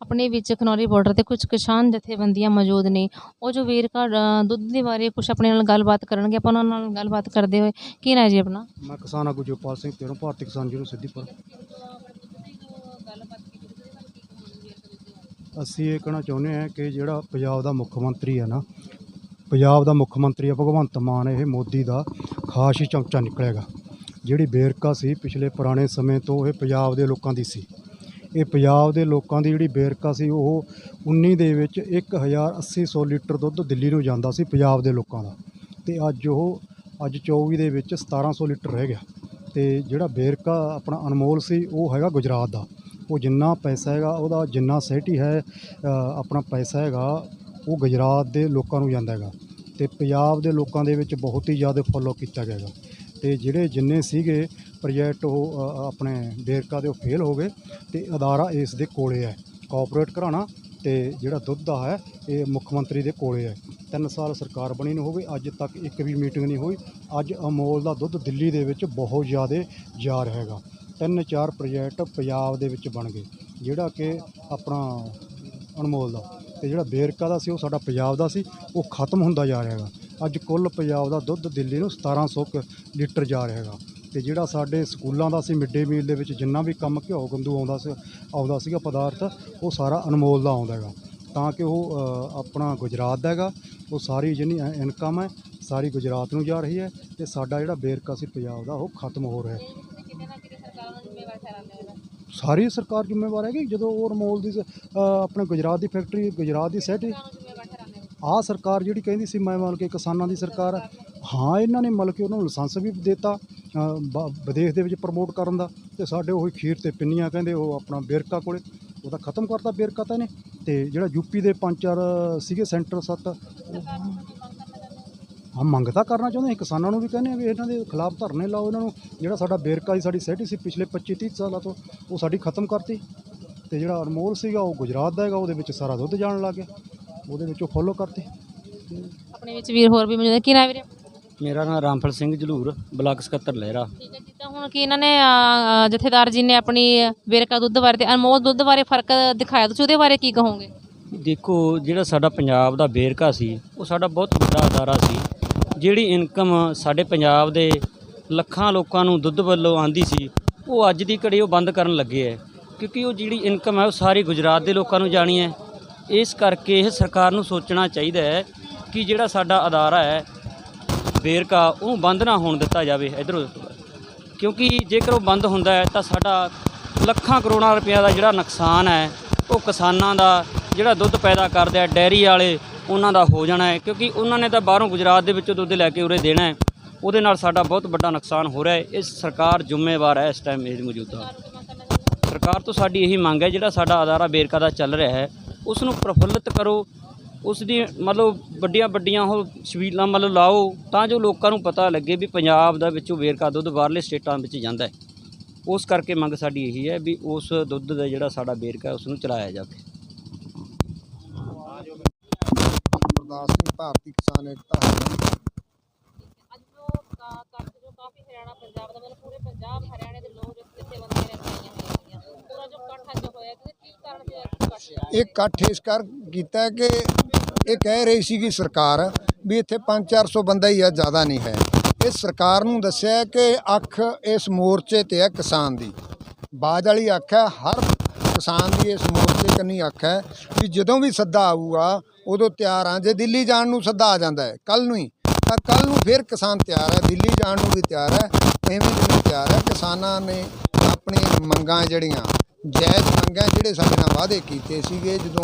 ਆਪਣੇ ਵਿੱਚ ਖਨੌਰੀ ਬਾਰਡਰ ਤੇ ਕੁਝ ਕਿਸਾਨ ਜਥੇਬੰਦੀਆਂ ਮੌਜੂਦ ਨੇ। ਉਹ ਜੋ ਵੇਰਕਾ ਦੁੱਧ ਦੇ ਬਾਰੇ ਕੁਝ ਆਪਣੇ ਨਾਲ ਗੱਲਬਾਤ ਕਰਨਗੇ, ਆਪਾਂ ਉਹਨਾਂ ਨਾਲ ਗੱਲਬਾਤ ਕਰਦੇ ਹੋਏ ਕੀ ਨਾ ਜੀ ਆਪਣਾ? ਮੈਂ ਕਿਸਾਨ ਆਗੂ ਜੋਪਾਲ ਸਿੰਘ ਤੇਰੋਂ ਭਾਰਤੀ ਕਿਸਾਨ ਯੂਨੀਅਨ ਸਿੱਧੀਪੁਰ ਅਸੀਂ ਇਹ ਕਹਿਣਾ ਚਾਹੁੰਦੇ ਹਾਂ ਕਿ ਜਿਹੜਾ ਪੰਜਾਬ ਦਾ ਮੁੱਖ ਮੰਤਰੀ ਹੈ ਨਾ, ਪੰਜਾਬ ਦਾ ਮੁੱਖ ਮੰਤਰੀ ਹੈ, ਭਗਵੰਤ ਮਾਨ, ਇਹ ਮੋਦੀ ਦਾ ਖਾਸ ਹੀ ਚਮਚਾ ਨਿਕਲੇਗਾ ਜਿਹੜੀ ਬੇਰਕਾ ਸੀ ਪਿਛਲੇ ਪੁਰਾਣੇ ਸਮੇਂ ਤੋਂ, ਇਹ ਪੰਜਾਬ ਦੇ ਲੋਕਾਂ ਦੀ ਸੀ। ਇਹ ਪੰਜਾਬ ਦੇ ਲੋਕਾਂ ਦੀ ਜਿਹੜੀ ਬੇਰਕਾ ਸੀ, ਉਹ 19 ਦੇ ਵਿੱਚ 1800 ਲੀਟਰ ਦੁੱਧ ਦਿੱਲੀ ਨੂੰ ਜਾਂਦਾ ਸੀ ਪੰਜਾਬ ਦੇ ਲੋਕਾਂ ਦਾ। ਤੇ ਅੱਜ ਉਹ, ਅੱਜ 24 ਦੇ ਵਿੱਚ 1700 ਲੀਟਰ ਰਹਿ ਗਿਆ। ਤੇ ਜਿਹੜਾ ਬੇਰਕਾ ਆਪਣਾ ਅਨਮੋਲ ਸੀ, ਉਹ ਹੈਗਾ ਗੁਜਰਾਤ ਦਾ। ਉਹ ਜਿੰਨਾ ਪੈਸਾ ਹੈਗਾ, ਉਹਦਾ ਜਿੰਨਾ ਸਹਿਟੀ ਹੈ ਆਪਣਾ ਪੈਸਾ ਹੈਗਾ, ਉਹ ਗੁਜਰਾਤ ਦੇ ਲੋਕਾਂ ਨੂੰ ਜਾਂਦਾ ਹੈਗਾ। ਤੇ ਪੰਜਾਬ ਦੇ ਲੋਕਾਂ ਦੇ ਵਿੱਚ ਬਹੁਤ ਹੀ ਜ਼ਿਆਦਾ ਫੋਲੋ ਕੀਤਾ ਗਿਆ ਹੈਗਾ। ਤੇ ਜਿਹੜੇ ਜਿੰਨੇ ਸੀਗੇ ਪ੍ਰੋਜੈਕਟ ਉਹ ਅ, ਆਪਣੇ ਬੇਰਕਾ ਦੇ ਉਹ ਫੇਲ ਹੋ ਗਏ ਤੇ ਅਦਾਰਾ ਇਸ ਦੇ ਕੋਲੇ ਹੈ। ਕੋਆਪਰੇਟ ਘਰਾਣਾ ਤੇ ਜਿਹੜਾ ਦੁੱਧ ਦਾ ਹੈ ਇਹ ਮੁੱਖ ਮੰਤਰੀ ਦੇ ਕੋਲੇ ਹੈ। ਤਿੰਨ ਸਾਲ ਸਰਕਾਰ ਬਣੀ ਨੂੰ ਹੋ ਗਈ ਅੱਜ ਤੱਕ ਇੱਕ ਵੀ ਮੀਟਿੰਗ ਨਹੀਂ ਹੋਈ। ਅੱਜ ਅਮੋਲ ਦਾ ਦੁੱਧ ਦਿੱਲੀ ਦੇ ਵਿੱਚ ਬਹੁਤ ਜ਼ਿਆਦਾ ਜਾ ਰਿਹਾ ਹੈਗਾ। ਤਿੰਨ ਚਾਰ ਪ੍ਰੋਜੈਕਟ ਪੰਜਾਬ ਦੇ ਵਿੱਚ ਬਣ ਗਏ ਜਿਹੜਾ ਕਿ ਆਪਣਾ ਅਨਮੋਲ ਦਾ ਤੇ ਜਿਹੜਾ ਵੇਰਕਾ ਦਾ ਸੀ ਉਹ ਸਾਡਾ ਪੰਜਾਬ ਦਾ ਸੀ ਉਹ ਖਤਮ ਹੁੰਦਾ ਜਾ ਰਿਹਾ ਹੈਗਾ। ਅੱਜ ਕੁੱਲ ਪੰਜਾਬ ਦਾ ਦੁੱਧ ਦਿੱਲੀ ਨੂੰ 1700 ਕ ਲੀਟਰ ਜਾ ਰਿਹਾ ਹੈਗਾ। ਤੇ ਜਿਹੜਾ ਸਾਡੇ ਸਕੂਲਾਂ ਦਾ ਸੀ, ਮਿੱਡੇ ਮੀਲ ਦੇ ਵਿੱਚ ਜਿੰਨਾ ਵੀ ਕੰਮ ਘਿਓ ਗੰਦੂ ਆਉਂਦਾ ਸੀ, ਆਉਂਦਾ ਸੀਗਾ ਪਦਾਰਥ, ਉਹ ਸਾਰਾ ਅਨਮੋਲ ਦਾ ਆਉਂਦਾ ਹੈਗਾ। ਤਾਂ ਕਿ ਉਹ ਆਪਣਾ ਗੁਜਰਾਤ ਦਾ ਹੈਗਾ, ਉਹ ਸਾਰੀ ਜਿੰਨੀ ਇਨਕਮ ਹੈ, ਸਾਰੀ ਗੁਜਰਾਤ ਨੂੰ ਜਾ ਰਹੀ ਹੈ ਤੇ ਸਾਡਾ ਜਿਹੜਾ ਬੇਰਕਾ ਸੀ ਪੰਜਾਬ ਦਾ, ਉਹ ਖਤਮ ਹੋ ਰਿਹਾ ਹੈ। ਸਾਰੀ ਸਰਕਾਰ ਜ਼ਿੰਮੇਵਾਰ ਹੈਗੀ, ਜਦੋਂ ਉਹ ਅਨਮੋਲ ਦੀ ਆਪਣੇ ਗੁਜਰਾਤ ਦੀ ਫੈਕਟਰੀ, ਗੁਜਰਾਤ ਦੀ ਸੈਟ, ਆਹ ਸਰਕਾਰ ਜਿਹੜੀ ਕਹਿੰਦੀ ਸੀ, ਮੈਂ ਮਤਲਬ ਕਿ ਕਿਸਾਨਾਂ ਦੀ ਸਰਕਾਰ ਹਾਂ, ਇਹਨਾਂ ਨੇ ਮਤਲਬ ਕਿ ਉਹਨਾਂ ਨੂੰ ਲਾਇਸੈਂਸ ਵੀ ਦਿੱਤਾ ਵਿਦੇਸ਼ ਦੇ ਵਿੱਚ ਪ੍ਰਮੋਟ ਕਰਨ ਦਾ ਤੇ ਸਾਡੇ ਉਹੀ ਖੀਰ ਤੇ ਪਿੰਨੀਆਂ ਕਹਿੰਦੇ ਉਹ ਆਪਣਾ ਬੇਰਕਾ ਕੋਲੇ, ਉਹ ਤਾਂ ਖਤਮ ਕਰਤਾ ਬੇਰਕਾ ਤਾਂ ਨੇ ਤੇ ਜਿਹੜਾ ਯੂਪੀ ਦੇ ਪੰਜ ਚਾਰ ਸੀਗੇ ਸੈਂਟਰ ਸੱਤ ਹਾਂ, ਮੰਗ ਤਾਂ ਕਰਨਾ ਚਾਹੁੰਦੇ ਹਾਂ ਕਿਸਾਨਾਂ ਨੂੰ ਵੀ ਕਹਿੰਦੇ ਆ ਵੀ ਇਹਨਾਂ ਦੇ ਖਿਲਾਫ ਧਰਨੇ ਲਾਓ, ਇਹਨਾਂ ਨੂੰ ਜਿਹੜਾ ਸਾਡਾ ਬੇਰਕਾ ਦੀ ਸਾਡੀ ਸੈਟੀ ਸੀ ਪਿਛਲੇ 25 30 ਸਾਲਾਂ ਤੋਂ, ਉਹ ਸਾਡੀ ਖਤਮ ਕਰਤੀ ਤੇ ਜਿਹੜਾ ਅਨਮੋਲ ਸੀਗਾ, ਉਹ ਗੁਜਰਾਤ ਦਾ ਹੈਗਾ, ਉਹਦੇ ਵਿੱਚ ਸਾਰਾ ਦੁੱਧ ਜਾਣ ਲੱਗ ਗਿਆ, ਉਹਦੇ ਵਿੱਚ ਉਹ ਫੋਲੋ ਕਰਤੇ। ਆਪਣੇ ਵਿੱਚ ਵੀਰ ਹੋਰ ਵੀ ਮੌਜੂਦ ਕੀ ਨਾ ਵੀਰੇ? ਮੇਰਾ ਨਾਮ ਰਾਮਫਲ ਸਿੰਘ ਜਲੂਰ ਬਲਾਕ ਸਕੱਤਰ ਲਹਿਰਾ। ਠੀਕ ਹੈ ਜਿੱਦਾਂ ਹੁਣ ਕਿ ਇਹਨਾਂ ਨੇ ਅ, ਜਥੇਦਾਰ ਜੀ ਨੇ ਆਪਣੀ ਵੇਰਕਾ ਦੁੱਧ ਬਾਰੇ ਤੇ ਅਨਮੋਲ ਦੁੱਧ ਬਾਰੇ ਫ਼ਰਕ ਦਿਖਾਇਆ ਤੁਸੀਂ ਉਹਦੇ ਬਾਰੇ ਕੀ ਕਹੋਗੇ? ਦੇਖੋ ਜਿਹੜਾ ਸਾਡਾ ਪੰਜਾਬ ਦਾ ਬੇਰਕਾ ਸੀ ਉਹ ਸਾਡਾ ਬਹੁਤ ਵੱਡਾ ਅਦਾਰਾ ਸੀ। ਜਿਹੜੀ ਇਨਕਮ ਸਾਡੇ ਪੰਜਾਬ ਦੇ ਲੱਖਾਂ ਲੋਕਾਂ ਨੂੰ ਦੁੱਧ ਵੱਲੋਂ ਆਂਦੀ ਸੀ ਉਹ ਅੱਜ ਦੀ ਘੜੀ ਉਹ ਬੰਦ ਕਰਨ ਲੱਗੇ ਹੈ। ਕਿਉਂਕਿ ਉਹ ਜਿਹੜੀ ਇਨਕਮ ਹੈ ਉਹ ਸਾਰੀ ਗੁਜਰਾਤ ਦੇ ਲੋਕਾਂ ਨੂੰ ਜਾਣੀ ਹੈ। ਇਸ ਕਰਕੇ ਇਹ ਸਰਕਾਰ ਨੂੰ ਸੋਚਣਾ ਚਾਹੀਦਾ ਹੈ ਕਿ ਜਿਹੜਾ ਸਾਡਾ ਅਦਾਰਾ ਹੈ ਵੇਰਕਾ ਉਹ ਬੰਦ ਨਾ ਹੋਣ ਦਿੱਤਾ ਜਾਵੇ, ਇਧਰੋਂ ਕਿਉਂਕਿ ਜੇਕਰ ਉਹ ਬੰਦ ਹੁੰਦਾ ਹੈ, ਤਾਂ ਸਾਡਾ ਲੱਖਾਂ ਕਰੋੜਾਂ ਰੁਪਏ ਦਾ ਜਿਹੜਾ ਨੁਕਸਾਨ ਹੈ, ਉਹ ਕਿਸਾਨਾਂ ਦਾ ਜਿਹੜਾ ਦੁੱਧ ਪੈਦਾ ਕਰਦੇ ਆ, ਡੈਰੀ ਵਾਲੇ, ਉਹਨਾਂ ਦਾ ਹੋ ਜਾਣਾ ਹੈ। ਕਿਉਂਕਿ ਉਹਨਾਂ ਨੇ ਤਾਂ ਬਾਹਰੋਂ ਗੁਜਰਾਤ ਦੇ ਵਿੱਚੋਂ ਦੁੱਧ ਲੈ ਕੇ ਉਰੇ ਦੇਣਾ ਹੈ। ਉਹਦੇ ਨਾਲ ਸਾਡਾ ਬਹੁਤ ਵੱਡਾ ਨੁਕਸਾਨ ਹੋ ਰਿਹਾ ਹੈ। ਇਸ ਸਰਕਾਰ ਜ਼ਿੰਮੇਵਾਰ ਹੈ ਇਸ ਟਾਈਮ ਇਸ ਮੌਜੂਦਾ। ਸਰਕਾਰ ਤੋਂ ਸਾਡੀ ਇਹੀ ਮੰਗ ਹੈ, ਜਿਹੜਾ ਸਾਡਾ ਅਦਾਰਾ ਬੇਰਕਾ ਦਾ ਚੱਲ ਰਿਹਾ ਹੈ ਉਸ ਨੂੰ ਪ੍ਰਫੁੱਲਿਤ ਕਰੋ ਉਸ ਦੀ ਮਤਲਬ ਵੱਡੀਆਂ ਵੱਡੀਆਂ ਉਹ ਛਬੀਲਾਂ ਮਤਲਬ ਲਾਓ ਤਾਂ ਜੋ ਲੋਕਾਂ ਨੂੰ ਪਤਾ ਲੱਗੇ ਵੀ ਪੰਜਾਬ ਦਾ ਵਿੱਚੋਂ ਵੇਰਕਾ ਦੁੱਧ ਬਾਹਰਲੇ ਸਟੇਟਾਂ ਵਿੱਚ ਜਾਂਦਾ ਹੈ। ਉਸ ਕਰਕੇ ਮੰਗ ਸਾਡੀ ਇਹੀ ਹੈ ਵੀ ਉਸ ਦੁੱਧ ਦਾ ਜਿਹੜਾ ਸਾਡਾ ਵੇਰਕਾ ਉਸ ਨੂੰ ਚਲਾਇਆ ਜਾਵੇ। ਗੁਰਦਾਸ ਸਿੰਘ ਭਾਰਤੀ ਕਿਸਾਨ ਏਕਤਾ ਹਰਿਆਣਾ। ਅੱਜ ਜੋ ਕੱਟ ਜੋ ਕਾਫੀ ਹਰਿਆਣਾ ਪੰਜਾਬ ਦਾ ਮਤਲਬ ਪੂਰੇ ਪੰਜਾਬ ਹਰਿਆਣੇ ਦੇ ਲੋਕ ਜੋ ਜਥੇਬੰਦੀਆਂ ਨੇ ਪਾਈਆਂ ਹੋਈਆਂ ਸੀਗੀਆਂ ਪੂਰਾ ਜੋ ਕੱਠ ਅੱਜ ਹੋਇਆ ਕਿ ਕੀ ਕਾਰਨ ਜੋ ਕੱਠ ਇਹ ਇਕੱਠ ਇਸ ਕਰ ਕੀਤਾ ਹੈ ਕਿ ਇਹ ਕਹਿ ਰਹੀ ਸੀ ਕਿ ਸਰਕਾਰ ਵੀ ਇੱਥੇ 5-400 ਬੰਦਾ ਹੀ ਆ, ਜ਼ਿਆਦਾ ਨਹੀਂ ਹੈ। ਇਹ ਸਰਕਾਰ ਨੂੰ ਦੱਸਿਆ ਕਿ ਅੱਖ ਇਸ ਮੋਰਚੇ ਤੇ ਹੈ ਕਿਸਾਨ ਦੀ। ਬਾਜ ਵਾਲੀ ਅੱਖ ਹੈ, ਹਰ ਕਿਸਾਨ ਦੀ ਇਸ ਮੋਰਚੇ ਕੰਨੀ ਅੱਖ ਹੈ ਵੀ ਜਦੋਂ ਵੀ ਸੱਦਾ ਆਊਗਾ, ਉਦੋਂ ਤਿਆਰ ਆ। ਜੇ ਦਿੱਲੀ ਜਾਣ ਨੂੰ ਸੱਦਾ ਆ ਜਾਂਦਾ ਹੈ ਕੱਲ ਨੂੰ ਹੀ, ਤਾਂ ਕੱਲ ਨੂੰ ਫਿਰ ਕਿਸਾਨ ਤਿਆਰ ਹੈ। ਦਿੱਲੀ ਜਾਣ ਨੂੰ ਵੀ ਤਿਆਰ ਹੈ, ਐਵੇਂ ਵੀ ਤਿਆਰ ਹੈ। ਕਿਸਾਨਾਂ ਨੇ ਆਪਣੀ ਮੰਗਾਂ ਜਿਹੜੀਆਂ ਜਾਇਜ਼ ਮੰਗਾਂ ਜਿਹੜੇ ਸਾਡੇ ਨਾਲ ਵਾਅਦੇ ਕੀਤੇ ਸੀਗੇ, ਜਦੋਂ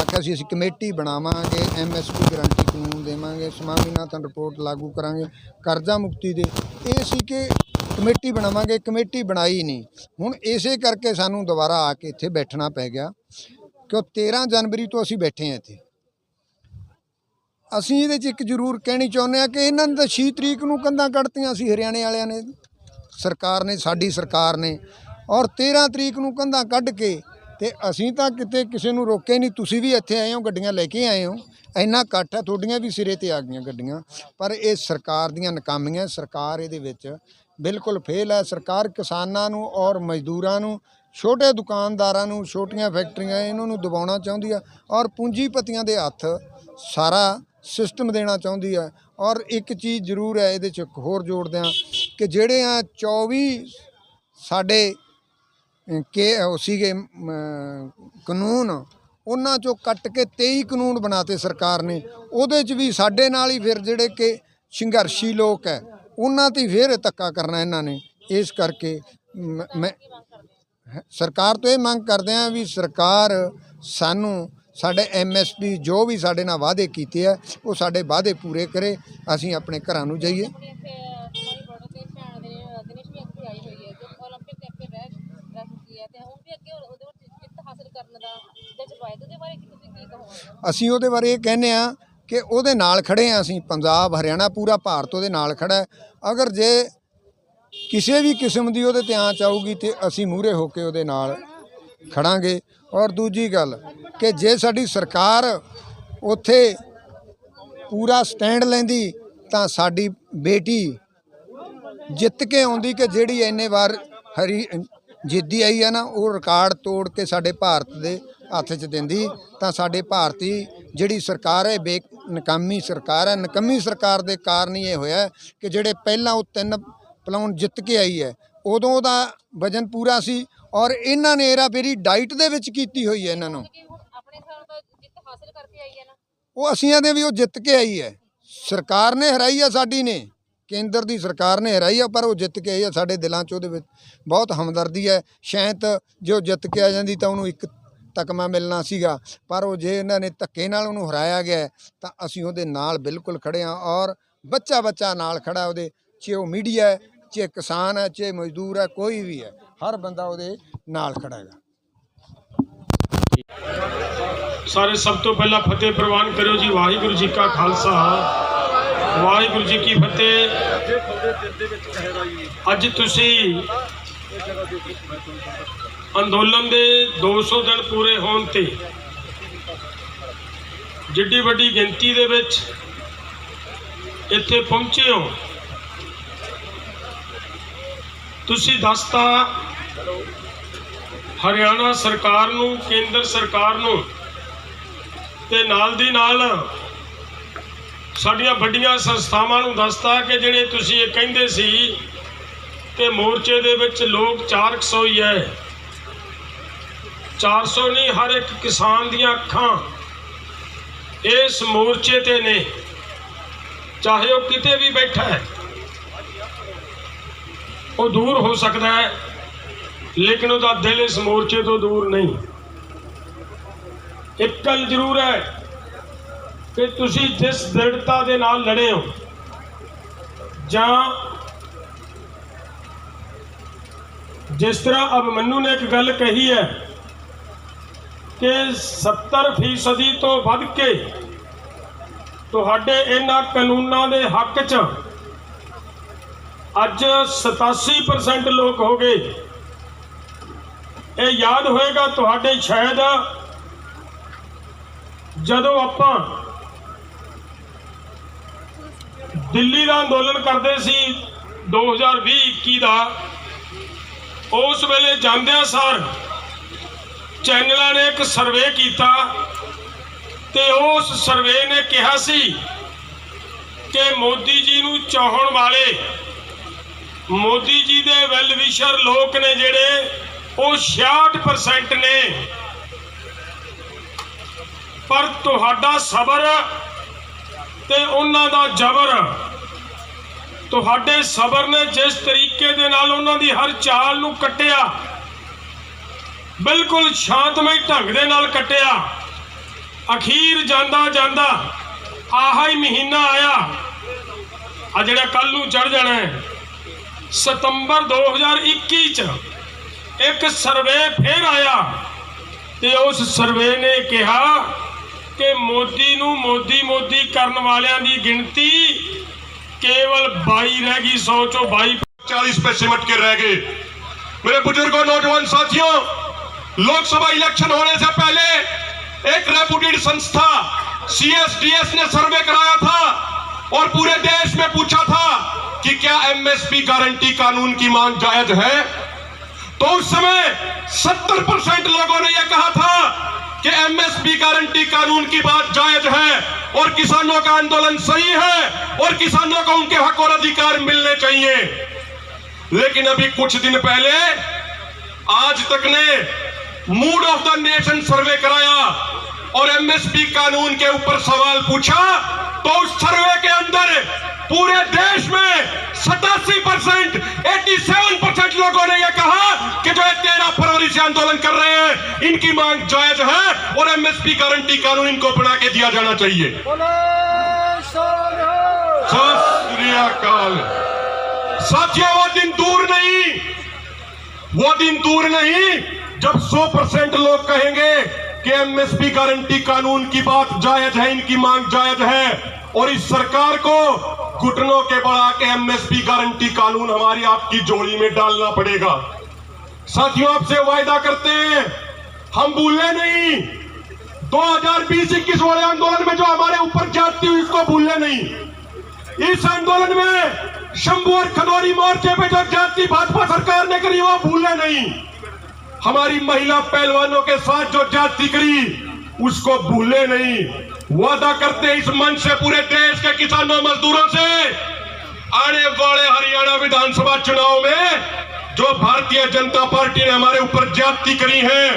ਆਖਿਆ ਸੀ ਅਸੀਂ ਕਮੇਟੀ ਬਣਾਵਾਂਗੇ ਐਮਐਸਪੀ ਗਰੰਟੀ ਕਾਨੂੰਨ ਦੇਵਾਂਗੇ ਸਮਾਮੀਨਾਥਨ ਰਿਪੋਰਟ ਲਾਗੂ ਕਰਾਂਗੇ, ਕਰਜ਼ਾ ਮੁਕਤੀ ਦੇ। ਇਹ ਸੀ ਕਿ ਕਮੇਟੀ ਬਣਾਵਾਂਗੇ, ਕਮੇਟੀ ਬਣਾਈ ਨਹੀਂ। ਹੁਣ ਇਸੇ ਕਰਕੇ ਸਾਨੂੰ ਦੁਬਾਰਾ ਆ ਕੇ ਇੱਥੇ ਬੈਠਣਾ ਪੈ ਗਿਆ, ਕਿਉਂ 13 ਜਨਵਰੀ ਤੋਂ ਅਸੀਂ ਬੈਠੇ ਹਾਂ ਇੱਥੇ। ਅਸੀਂ ਇਹਦੇ 'ਚ ਇੱਕ ਜ਼ਰੂਰ ਕਹਿਣੀ ਚਾਹੁੰਦੇ ਆ ਕਿ ਇਹਨਾਂ ਨੇ ਤਾਂ 6 ਤਰੀਕ ਨੂੰ ਕੰਧਾਂ ਕੱਢਤੀਆਂ ਸੀ ਹਰਿਆਣੇ ਵਾਲਿਆਂ ਨੇ। ਸਰਕਾਰ ਨੇ, ਸਾਡੀ ਸਰਕਾਰ ਨੇ ਔਰ 13 ਤਰੀਕ ਨੂੰ ਕੰਧਾਂ ਕੱਢ ਕੇ ਤੇ ਅਸੀਂ ਤਾਂ ਕਿਤੇ ਕਿਸੇ ਨੂੰ ਰੋਕੇ ਨਹੀਂ। ਤੁਸੀਂ ਵੀ ਇੱਥੇ ਆਏ ਹੋ, ਗੱਡੀਆਂ ਲੈ ਕੇ ਆਏ ਹੋ। ਇੰਨਾ ਇਕੱਠ ਹੈ, ਤੁਹਾਡੀਆਂ ਵੀ ਸਿਰੇ ਤੇ ਆ ਗਈਆਂ ਗੱਡੀਆਂ। ਪਰ ਇਹ ਸਰਕਾਰ ਦੀਆਂ ਨਕਾਮੀਆਂ, ਸਰਕਾਰ ਇਹਦੇ ਵਿੱਚ ਬਿਲਕੁਲ ਫੇਲ ਹੈ। ਸਰਕਾਰ ਕਿਸਾਨਾਂ ਨੂੰ ਔਰ ਮਜ਼ਦੂਰਾਂ ਨੂੰ, ਛੋਟੇ ਦੁਕਾਨਦਾਰਾਂ ਨੂੰ, ਛੋਟੀਆਂ ਫੈਕਟਰੀਆਂ ਇਹਨਾਂ ਨੂੰ ਦਬਾਉਣਾ ਚਾਹੁੰਦੀ ਆ ਔਰ ਪੂੰਜੀਪਤੀਆਂ ਦੇ ਹੱਥ ਸਾਰਾ ਸਿਸਟਮ ਦੇਣਾ ਚਾਹੁੰਦੀ ਆ ਔਰ ਇੱਕ ਚੀਜ਼ ਜ਼ਰੂਰ ਹੈ ਇਹਦੇ ਚ ਹੋਰ ਜੋੜਦੇ ਆ ਕਿ ਜਿਹੜੇ ਆ 24 ਸਾਡੇ ਕੇ ਸੀਗੇ ਕਾਨੂੰਨ। ਉਹਨਾਂ ਚੋਂ ਕੱਟ ਕੇ 23 ਕਾਨੂੰਨ ਬਣਾਤੇ ਸਰਕਾਰ ਨੇ। ਉਹਦੇ ਚ ਵੀ ਸਾਡੇ ਨਾਲ ਹੀ ਫਿਰ ਜਿਹੜੇ ਕਿ ਸੰਘਰਸ਼ੀ ਲੋਕ ਹੈ ਉਹਨਾਂ ਤੇ ਫਿਰ ਧੱਕਾ ਕਰਨਾ ਇਹਨਾਂ ਨੇ। ਇਸ ਕਰਕੇ ਮ- ਮੈਂ ਸਰਕਾਰ ਤੋਂ ਇਹ ਮੰਗ ਕਰਦੇ ਆ ਵੀ ਸਰਕਾਰ ਸਾਨੂੰ, ਸਾਡੇ ਐਮਐਸਪੀ ਜੋ ਵੀ ਸਾਡੇ ਨਾਲ ਵਾਅਦੇ ਕੀਤੇ ਆ, ਉਹ ਸਾਡੇ ਵਾਅਦੇ ਪੂਰੇ ਕਰੇ। ਅਸੀਂ ਆਪਣੇ ਘਰਾਂ ਨੂੰ ਜਾਈਏ। ਜਜ਼ਬਾ ਤੇ ਉਹਦੇ ਬਾਰੇ ਕੀ ਤੁਸੀਂ ਕੀ ਕਹੋਗੇ? ਅਸੀਂ ਉਹਦੇ ਬਾਰੇ ਇਹ ਕਹਿੰਦੇ ਆ ਕਿ ਉਹਦੇ ਨਾਲ ਖੜੇ ਆ ਅਸੀਂ, ਪੰਜਾਬ, ਹਰਿਆਣਾ ਪੂਰਾ ਭਾਰਤ ਉਹਦੇ ਨਾਲ ਖੜਾ ਹੈ। ਅਗਰ ਜੇ ਕਿਸੇ ਵੀ ਕਿਸਮ ਦੀ ਉਹਦੇ ਤੇ ਆਂਚ ਆਊਗੀ ਤੇ ਅਸੀਂ ਮੂਹਰੇ ਹੋ ਕੇ ਉਹਦੇ ਨਾਲ ਖੜਾਂਗੇ ਔਰ ਦੂਜੀ ਗੱਲ ਕਿ ਜੇ ਸਾਡੀ ਸਰਕਾਰ ਉੱਥੇ ਪੂਰਾ ਸਟੈਂਡ ਲੈਂਦੀ ਤਾਂ ਸਾਡੀ ਬੇਟੀ ਜਿੱਤ ਕੇ ਆਉਂਦੀ ਕਿ ਜਿਹੜੀ ਇੰਨੇ ਵਾਰ ਹਰੀ ਜਿੱਦੀ ਆਈ ਆ ਨਾ, ਉਹ ਰਿਕਾਰਡ ਤੋੜ ਕੇ ਸਾਡੇ ਭਾਰਤ ਦੇ ਹੱਥ 'ਚ ਦਿੰਦੀ ਤਾਂ ਸਾਡੇ ਭਾਰਤੀ ਜਿਹੜੀ ਸਰਕਾਰ ਹੈ ਬੇ ਨਕਾਮੀ ਸਰਕਾਰ ਹੈ ਨਕਮੀ ਸਰਕਾਰ ਦੇ ਕਾਰਨ ਹੀ ਇਹ ਹੋਇਆ ਕਿ ਜਿਹੜੇ ਪਹਿਲਾਂ ਉਹ ਤਿੰਨ ਪਲਾਉਣ ਜਿੱਤ ਕੇ ਆਈ ਹੈ ਉਦੋਂ ਉਹਦਾ ਵਜਨ ਪੂਰਾ ਸੀ ਔਰ ਇਹਨਾਂ ਨੇ ਇਹਰਾ ਫੇਰੀ ਡਾਈਟ ਦੇ ਵਿੱਚ ਕੀਤੀ ਹੋਈ ਹੈ ਇਹਨਾਂ ਨੂੰ। ਉਹ ਅਸੀਂ ਆਦੇ ਵੀ ਉਹ ਜਿੱਤ ਕੇ ਆਈ ਹੈ। ਸਰਕਾਰ ਨੇ ਹਰਾਈ ਆ ਸਾਡੀ ਨੇ ਕੇਂਦਰ ਦੀ ਸਰਕਾਰ ਨੇ ਹਰਾਈ ਆ ਪਰ ਉਹ ਜਿੱਤ ਕੇ ਆਈ ਆ ਸਾਡੇ ਦਿਲਾਂ 'ਚ ਉਹਦੇ ਵਿੱਚ ਬਹੁਤ ਹਮਦਰਦੀ ਹੈ। ਸ਼ਾਇਦ ਜੇ ਜਿੱਤ ਕੇ ਆ ਜਾਂਦੀ ਤਾਂ ਉਹਨੂੰ ਇੱਕ ਤਕਮਾ ਮਿਲਣਾ ਸੀਗਾ। ਪਰ ਉਹ ਜੇ ਇਹਨਾਂ ਨੇ ਧੱਕੇ ਨਾਲ ਉਹਨੂੰ ਹਰਾਇਆ ਗਿਆ ਤਾਂ ਅਸੀਂ ਉਹਦੇ ਨਾਲ ਬਿਲਕੁਲ ਖੜੇ ਹਾਂ ਔਰ ਬੱਚਾ ਬੱਚਾ ਨਾਲ ਖੜਾ ਉਹਦੇ, ਚਾਹੇ ਉਹ ਮੀਡੀਆ ਹੈ, ਚਾਹੇ ਕਿਸਾਨ ਹੈ, ਚਾਹੇ ਮਜ਼ਦੂਰ ਹੈ, ਕੋਈ ਵੀ ਹੈ, ਹਰ ਬੰਦਾ ਉਹਦੇ ਨਾਲ ਖੜਾ ਹੈਗਾ। ਸਾਰੇ ਸਭ ਤੋਂ ਪਹਿਲਾਂ ਫਤਿਹ ਪ੍ਰਵਾਨ ਕਰਿਓ ਜੀ, ਵਾਹਿਗੁਰੂ ਜੀ ਕਾ ਖਾਲਸਾ। ਵਾਹਿਗੁਰੂ ਜੀ ਕੀ ਫਤਿਹ। ਅੱਜ ਤੁਸੀਂ ਅੰਦੋਲਨ ਦੇ 200 ਦਿਨ ਪੂਰੇ ਹੋਣ ਤੇ ਜਿੱਡੀ ਵੱਡੀ ਗਿਣਤੀ ਦੇ ਵਿੱਚ ਇੱਥੇ ਪਹੁੰਚੇ ਹੋ। ਤੁਸੀਂ ਦੱਸਤਾ, ਹਰਿਆਣਾ ਸਰਕਾਰ ਨੂੰ, ਕੇਂਦਰ ਸਰਕਾਰ ਨੂੰ ਤੇ ਨਾਲ ਦੀ ਨਾਲ ਸਾਡੀਆਂ ਵੱਡੀਆਂ ਸੰਸਥਾਵਾਂ ਨੂੰ ਦੱਸਤਾ ਕਿ ਜਿਹੜੇ ਤੁਸੀਂ ਇਹ ਕਹਿੰਦੇ ਸੀ ਕਿ ਮੋਰਚੇ ਦੇ ਵਿੱਚ ਲੋਕ 400 ਹੀ ਹੈ 400 ਨਹੀਂ, ਹਰ ਇੱਕ ਕਿਸਾਨ ਦੀਆਂ ਅੱਖਾਂ ਇਸ ਮੋਰਚੇ ਤੇ ਨੇ। ਚਾਹੇ ਉਹ ਕਿਤੇ ਵੀ ਬੈਠਾ ਹੈ ਉਹ ਦੂਰ ਹੋ ਸਕਦਾ ਹੈ ਲੇਕਿਨ ਉਹਦਾ ਦਿਲ ਇਸ ਮੋਰਚੇ ਤੋਂ ਦੂਰ ਨਹੀਂ। ਇੱਕ ਗੱਲ ਜ਼ਰੂਰ ਹੈ ਕਿ ਤੁਸੀਂ ਜਿਸ ਦ੍ਰਿੜਤਾ ਦੇ ਨਾਲ ਲੜੇ ਹੋ ਜਾਂ ਜਿਸ ਤਰ੍ਹਾਂ ਅਭਮਨੂ ਨੇ ਇੱਕ ਗੱਲ ਕਹੀ ਹੈ ਕਿ 70 ਫੀਸਦੀ ਤੋਂ ਵੱਧ ਕੇ ਤੁਹਾਡੇ ਇਹਨਾਂ ਕਾਨੂੰਨਾਂ ਦੇ ਹੱਕ 'ਚ ਅੱਜ 87% ਲੋਕ ਹੋ ਗਏ ਇਹ ਯਾਦ ਹੋਏਗਾ ਤੁਹਾਡੇ ਸ਼ਾਇਦ ਜਦੋਂ ਆਪਾਂ ਦਿੱਲੀ ਦਾ ਅੰਦੋਲਨ ਕਰਦੇ ਸੀ 2020-21 ਦਾ ਉਸ ਵੇਲੇ ਜਾਂਦਿਆਂ ਸਾਰ ਚੈਨਲਾਂ ਨੇ ਇੱਕ ਸਰਵੇ ਕੀਤਾ ਤੇ ਉਸ ਸਰਵੇ ਨੇ ਕਿਹਾ ਸੀ ਕਿ ਮੋਦੀ ਜੀ ਨੂੰ ਚਾਹਣ ਵਾਲੇ, ਮੋਦੀ ਜੀ ਦੇ ਵੈਲਵਿਸ਼ਰ ਲੋਕ ਨੇ ਜਿਹੜੇ, ਉਹ 66% ਨੇ। ਪਰ ਤੁਹਾਡਾ ਸਬਰ ਤੇ ਉਹਨਾਂ ਦਾ ਜ਼ਬਰ ਤੁਹਾਡੇ ਸਬਰ ਨੇ ਜਿਸ ਤਰੀਕੇ ਦੇ ਨਾਲ ਉਹਨਾਂ ਦੀ ਹਰ ਚਾਲ ਨੂੰ ਕੱਟਿਆ, ਬਿਲਕੁਲ ਸ਼ਾਂਤਮਈ ਢੰਗ ਦੇ ਨਾਲ ਕੱਟਿਆ। ਅਖੀਰ ਜਾਂਦਾ ਜਾਂਦਾ ਆਹਾ ਹੀ ਮਹੀਨਾ ਆਇਆ। ਆ ਜਿਹੜਾ ਕੱਲ ਨੂੰ ਚੜ ਜਾਣਾ ਹੈ, ਸਤੰਬਰ 2021 ਚ ਇੱਕ ਸਰਵੇ ਫੇਰ ਆਇਆ ਤੇ ਉਸ ਸਰਵੇ ਨੇ ਕਿਹਾ ਕਿ ਮੋਦੀ ਨੂੰ ਮੋਦੀ ਮੋਦੀ ਕਰਨ ਵਾਲਿਆਂ ਦੀ ਗਿਣਤੀ केवल बाई रह गई सौ चो बाई चालीस पे सिमट के रह गए। मेरे बुजुर्गो, नौजवान साथियों, लोकसभा इलेक्शन होने से पहले एक रेपुटेड संस्था सीएसडीएस ने सर्वे कराया था और पूरे देश में पूछा था कि क्या एमएसपी गारंटी कानून की मांग जायज़ है? तो उस समय 70 परसेंट लोगों ने यह कहा था कि एमएसपी गारंटी कानून की बात जायज़ है और किसानों का आंदोलन सही है और किसानों को उनके हक और अधिकार मिलने चाहिए। लेकिन अभी कुछ दिन पहले आज तक ने mood of the nation survey कराया और एमएसपी कानून के ऊपर सवाल पूछा तो उस सर्वे के अंदर पूरे देश में सतासी परसेंट एटी सेवन परसेंट लोगों ने यह कहा कि जो तेरह फरवरी से आंदोलन कर रहे हैं इनकी मांग जायज़ है और एमएसपी गारंटी कानून इनको बना के दिया जाना चाहिए। साथियों वो दिन दूर नहीं। वो दिन दूर नहीं जब 100 परसेंट लोग कहेंगे कि एमएसपी गारंटी कानून की बात जायज़ है, इनकी मांग जायज़ है। और इस सरकार को घुटनों के बढ़ा के एमएसपी गारंटी कानून हमारी आपकी जोड़ी में डालना पड़ेगा। साथियों, आपसे वायदा करते हैं, हम भूले नहीं। 2020-21 वाले आंदोलन में जो हमारे ऊपर जाती हुई, इसको भूलने नहीं। इस आंदोलन में शंभू और खनौरी मोर्चे पे जो जाती, भाजपा सरकार ने करी, वो भूले नहीं। हमारी महिला पहलवानों के साथ जो जाति करी उसको भूले नहीं। वादा करते इस मंच से पूरे देश के किसानों मजदूरों से। आने वाले हरियाणा विधानसभा चुनाव में जो भारतीय जनता पार्टी ने हमारे ऊपर जाति करी है,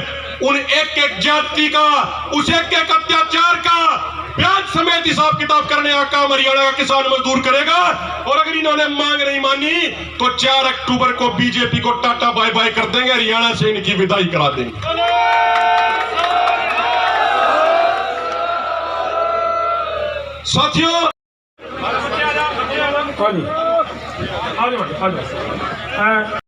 उन एक एक जाति का, उस एक एक अत्याचार का हिसाब किताब करने का काम हरियाणा का किसान मजदूर करेगा, और अगर इन्होंने मांग नहीं मानी तो 4 अक्टूबर को बीजेपी को टाटा बाय बाय कर देंगे, हरियाणा से इनकी विदाई करा देंगे। साथियों